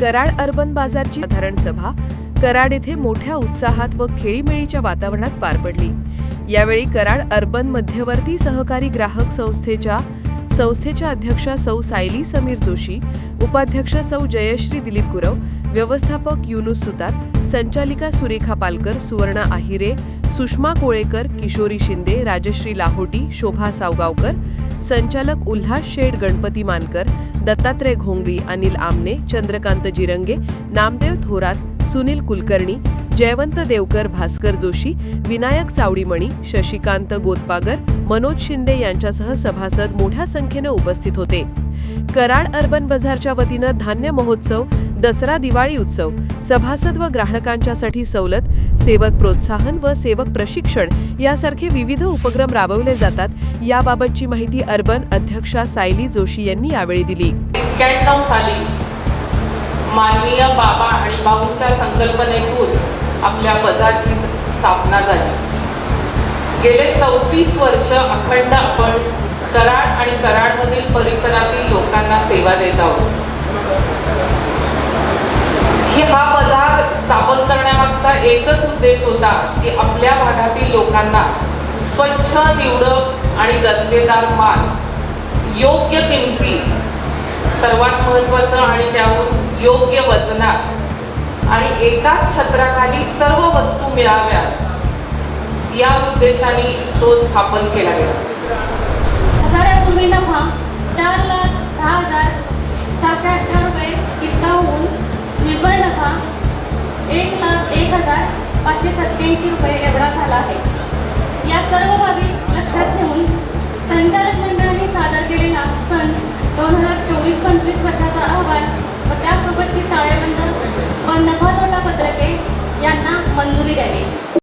Karad urban बाजारची साधारण सभा कराड येथे मोठ्या उत्साहात व खेळीमेळीच्या वातावरणात पार पडली. यावेळी कराड अर्बन मध्यवर्ती सहकारी ग्राहक संस्थेच्या संस्थेच्या अध्यक्षा सौ सायली समीर जोशी उपाध्यक्ष सौ जयश्री दिलीप गुरव व्यवस्थापक युनुस सुतार संचालिका सुरेखा पालकर सुवर्णा आहिरे सुषमा कोळेकर किशोरी शिंदे राजश्री लाहोटी शोभा सावगावकर संचालक उल्हास शेड गणपती मानकर दत्तात्रय घोंगडी अनिल आमने चंद्रकांत जिरंगे नामदेव थोरात सुनील कुलकर्णी जयवंत देवकर भास्कर जोशी विनायक चावडीमणी शशिकांत गोतपागर मनोज शिंदे यांच्यासह सभासद मोठ्या संख्येनं उपस्थित होते. कराड अर्बन बाजारच्या वतीनं धान्य महोत्सव दसरा दिवाळी उत्सव. सभासद व ग्राहकांच्यासाठी सवलत सेवक प्रोत्साहन व सेवक प्रशिक्षण यासारखे विविध उपक्रम राबवले जातात. याबाबतची माहिती अर्बन अध्यक्षा सायली जोशी यांनी यावेळी दिली. साली माननीय बाबा आणि बाबूंच्या संकल्पनेतून आपल्या पदाची स्थापना झाली. गेले चौतीस वर्ष अखंड आपण कराड आणि कराडमधील परिसरातील लोकांना सेवा देत आहोत. की हा पदार्थ स्थापन करण्यामागचा एकच उद्देश होता की आपल्या भागातील लोकांना स्वच्छ निवडक आणि दर्जेदार माल योग्य किमती सर्वात महत्त्वाचं आणि त्याहून योग्य वजनात आणि एकाच छत्राखाली सर्व वस्तू मिळाव्यात या उद्देशाने तो स्थापन केला गेला. हजारापूर्वी नफा चार एक लाख एक हजार पाचशे सत्याऐंशी रुपये एवढा झाला आहे. या सर्व बाबी लक्षात घेऊन संचालक मंडळाने सादर केलेला सन दोन हजार चोवीस पंचवीस वर्षाचा अहवाल व त्यासोबतची ताळेबंद व नफा तोटा पत्रके यांना मंजुरी द्यावी.